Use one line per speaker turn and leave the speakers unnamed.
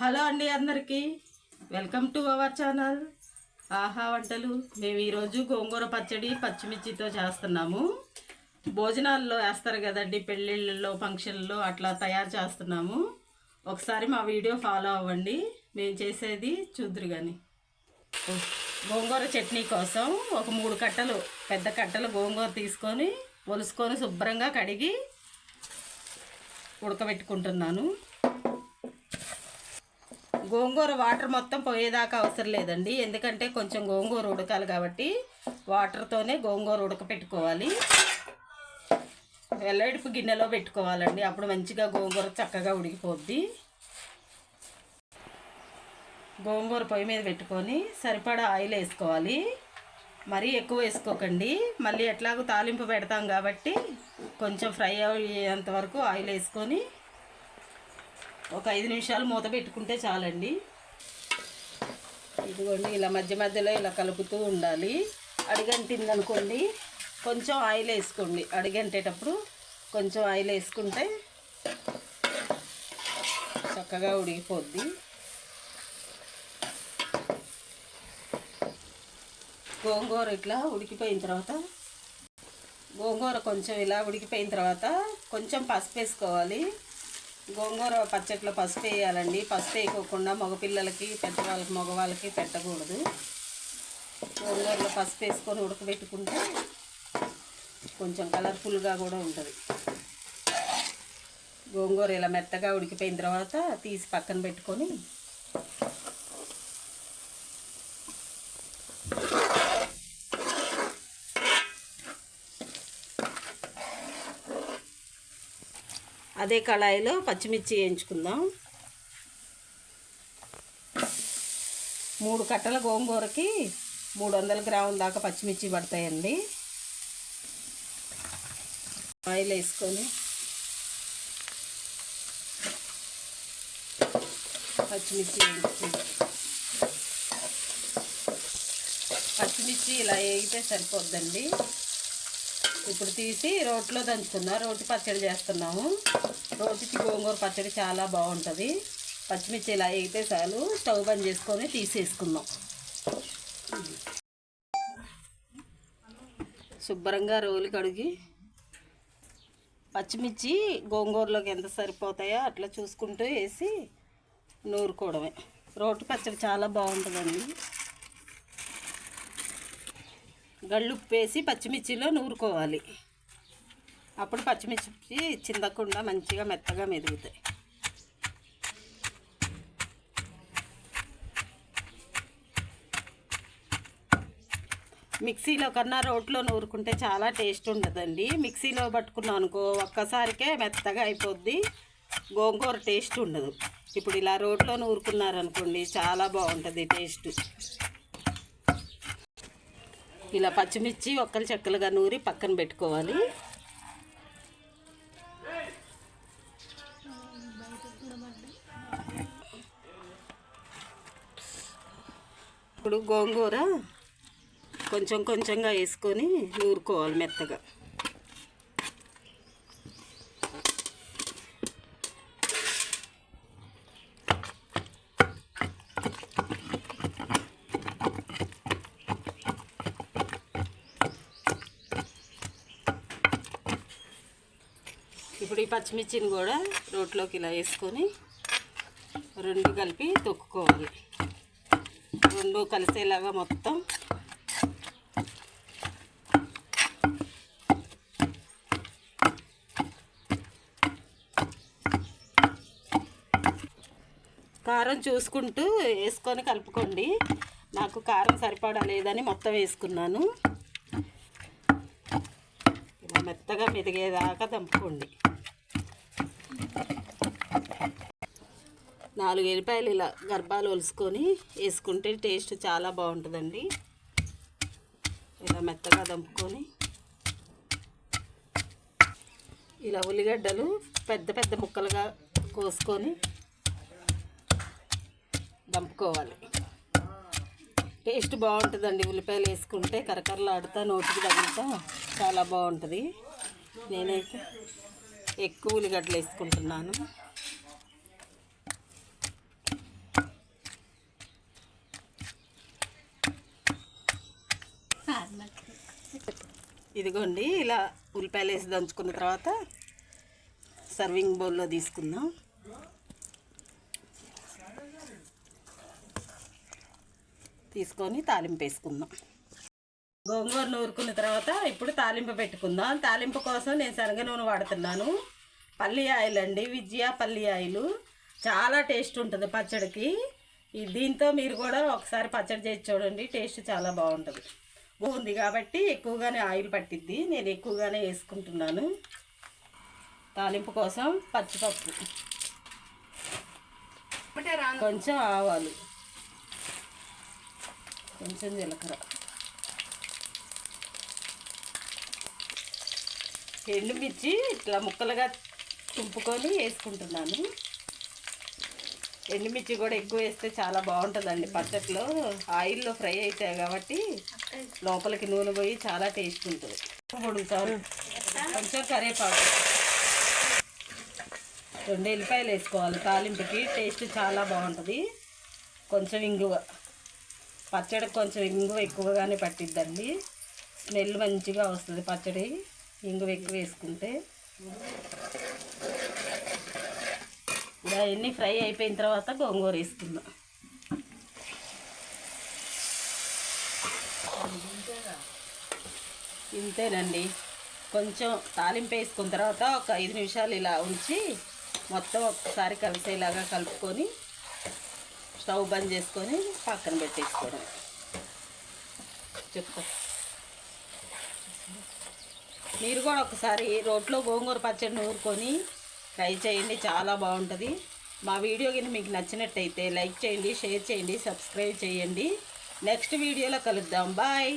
Hello అండి అందరికీ. Welcome to our channel. ఆహా వంటలు. మేము ఈరోజు గోంగూర పచ్చడి పచ్చిమిర్చితో చేస్తున్నాము. భోజనాల్లో వేస్తారు కదండి పెళ్ళిళ్ళలో ఫంక్షన్లో అట్లా తయారు చేస్తున్నాము. ఒకసారి మా వీడియో ఫాలో అవ్వండి. మేము చేసేది చూద్దరు కానీ గోంగూర చట్నీ కోసం ఒక మూడు కట్టలు పెద్ద కట్టలు గోంగూర తీసుకొని ఒలుసుకొని శుభ్రంగా కడిగి ఉడకబెట్టుకుంటున్నాను. గోంగూర వాటర్ మొత్తం పోయేదాకా అవసరం లేదండి. ఎందుకంటే కొంచెం గోంగూర ఉడకాలి కాబట్టి వాటర్తోనే గోంగూర ఉడకపెట్టుకోవాలి. వెల్లడిపు గిన్నెలో పెట్టుకోవాలండి. అప్పుడు మంచిగా గోంగూర చక్కగా ఉడికిపోద్ది. గోంగూర పొయ్యి మీద పెట్టుకొని సరిపడా ఆయిల్ వేసుకోవాలి. మరీ ఎక్కువ వేసుకోకండి. మళ్ళీ ఎట్లాగో తాలింపు పెడతాం కాబట్టి కొంచెం ఫ్రై అయ్యేంత వరకు ఆయిల్ వేసుకొని ఒక ఐదు నిమిషాలు మూత పెట్టుకుంటే చాలండి. ఇదిగోండి ఇలా మధ్య మధ్యలో ఇలా కలుపుతూ ఉండాలి. అడిగంటిందనుకోండి కొంచెం ఆయిల్ వేసుకోండి. అడిగంటేటప్పుడు కొంచెం ఆయిల్ వేసుకుంటే చక్కగా ఉడికిపోద్ది గోంగూర ఇట్లా ఉడికిపోయిన తర్వాత గోంగూర కొంచెం ఇలా ఉడికిపోయిన తర్వాత కొంచెం పసుపు వేసుకోవాలి. గోంగూర పచ్చట్లో పసుపు వేయాలండి. పసుపు వేయకోకుండా మగపిల్లలకి పెద్దవాళ్ళకి మగవాళ్ళకి పెట్టకూడదు. గోంగూరలో పసుపు వేసుకొని ఉడకబెట్టుకుంటే కొంచెం కలర్ఫుల్గా కూడా ఉంటుంది. గోంగూర ఇలా మెత్తగా ఉడికిపోయిన తర్వాత తీసి పక్కన పెట్టుకొని అదే కళాయిలో పచ్చిమిర్చి వేయించుకుందాం. మూడు కట్టల గోంగూరకి మూడు వందల గ్రాముల దాకా పచ్చిమిర్చి పడతాయండి. ఆయిల్ వేసుకొని పచ్చిమిర్చి పచ్చిమిర్చి ఇలా వేగితే సరిపోద్దండి. ఇప్పుడు తీసి రోట్లో దంచుకుందాం రోటి పచ్చడి చేస్తున్నాము. రోటికి గోంగూర పచ్చడి చాలా బాగుంటుంది. పచ్చిమిర్చి ఇలా వేగితే చాలు. స్టవ్ బంద్ చేసుకొని తీసేసుకుందాం. శుభ్రంగా రోలు కడిగి పచ్చిమిర్చి గోంగూరలోకి ఎంత సరిపోతాయో అట్లా చూసుకుంటూ వేసి నూరుకోవడమే. రోటి పచ్చడి చాలా బాగుంటుందండి. గళ్ళుప్పు వేసి పచ్చిమిర్చిలో నూరుకోవాలి. అప్పుడు పచ్చిమిర్చి చిందకుండా మంచిగా మెత్తగా మెదుగుతాయి. మిక్సీలో కన్నా రోట్లో నూరుకుంటే చాలా టేస్ట్ ఉండదండి. మిక్సీలో పట్టుకున్నాం అనుకో ఒక్కసారికే మెత్తగా అయిపోద్ది. గోంగూర టేస్ట్ ఉండదు. ఇప్పుడు ఇలా రోట్లో నూరుకున్నారనుకోండి చాలా బాగుంటుంది టేస్ట్. ఇలా పచ్చిమిర్చి ఒక్కలు చెక్కలుగా నూరి పక్కన పెట్టుకోవాలి. ఇప్పుడు గోంగూర కొంచెం కొంచెంగా వేసుకొని నూరుకోవాలి మెత్తగా. ఇప్పుడు ఈ పచ్చిమిర్చిని కూడా రోట్లోకి ఇలా వేసుకొని రెండు కలిపి తొక్కుకోవాలి. రెండు కలిసేలాగా మొత్తం కారం చూసుకుంటూ వేసుకొని కలుపుకోండి. నాకు కారం సరిపడా లేదని మొత్తం వేసుకున్నాను. ఇలా మెత్తగా మెదిగేదాకా దంపుకోండి. నాలుగు ఎల్లిపాయలు ఇలా గర్భాలు ఒలుసుకొని వేసుకుంటే టేస్ట్ చాలా బాగుంటుందండి. ఇలా మెత్తగా దంపుకొని ఇలా ఉల్లిగడ్డలు పెద్ద పెద్ద ముక్కలుగా కోసుకొని దంపుకోవాలి. టేస్ట్ బాగుంటుందండి ఉల్లిపాయలు వేసుకుంటే కరకరలాడుతా నోటికి తగులుతా చాలా బాగుంటుంది. నేనైతే ఎక్కువ ఉల్లిగడ్డలు వేసుకుంటున్నాను. ఇదిగోండి ఇలా ఉల్లిపాయలు వేసి దంచుకున్న తర్వాత సర్వింగ్ బౌల్లో తీసుకుందాం. తీసుకొని తాలింపు వేసుకుందాం. గోంగూర నూరుకున్న తర్వాత ఇప్పుడు తాలింపు పెట్టుకుందాం. తాలింపు కోసం నేను శనగ నూనె వాడుతున్నాను. పల్లి ఆయిల్ అండి విజయ పల్లి ఆయిల్. చాలా టేస్ట్ ఉంటుంది పచ్చడికి. దీంతో మీరు కూడా ఒకసారి పచ్చడి చేసి చూడండి టేస్ట్ చాలా బాగుంటుంది. ఉంది కాబట్టి ఎక్కువగానే ఆయిల్ పట్టిద్ది. నేను ఎక్కువగానే వేసుకుంటున్నాను. తాలింపు కోసం పచ్చిపప్పు. కొంచెం ఆవాలు. కొంచెం జీలకర్ర. ఎండుమిర్చి ఇట్లా ముక్కలుగా తుంపుకొని వేసుకుంటున్నాను. ఎండుమిర్చి కూడా ఎక్కువ వేస్తే చాలా బాగుంటుందండి పచ్చట్లో. ఆయిల్లో ఫ్రై అవుతాయి కాబట్టి లోపలికి నూనె పోయి చాలా టేస్ట్ ఉంటుంది. పొడుగుతారు కొంచెం కరేపాకు రెండు ఎల్లిపాయలు వేసుకోవాలి. తాలింపుకి టేస్ట్ చాలా బాగుంటుంది. కొంచెం ఇంగువ. పచ్చడికి కొంచెం ఇంగువ ఎక్కువగానే పట్టిద్దండి. స్మెల్ మంచిగా వస్తుంది పచ్చడి. ఇంగువ ఎక్కువ వేసుకుంటే. ఇలా అన్నీ ఫ్రై అయిపోయిన తర్వాత గోంగూర వేసుకుందాం. ఇంతేనండి. కొంచెం తాలింపు వేసుకున్న తర్వాత ఒక ఐదు నిమిషాలు ఇలా ఉంచి మొత్తం ఒకసారి కలిసేలాగా కలుపుకొని స్టవ్ బంద్ చేసుకొని పక్కన పెట్టేసుకోవడం. చెప్తా. మీరు కూడా ఒకసారి రోట్లో గోంగూర పచ్చడి నూరుకొని ట్రై చేయండి చాలా బాగుంటుంది. మా వీడియో కింద మీకు నచ్చినట్టయితే లైక్ చేయండి షేర్ చేయండి సబ్స్క్రైబ్ చేయండి. నెక్స్ట్ వీడియోలో కలుద్దాం. బాయ్.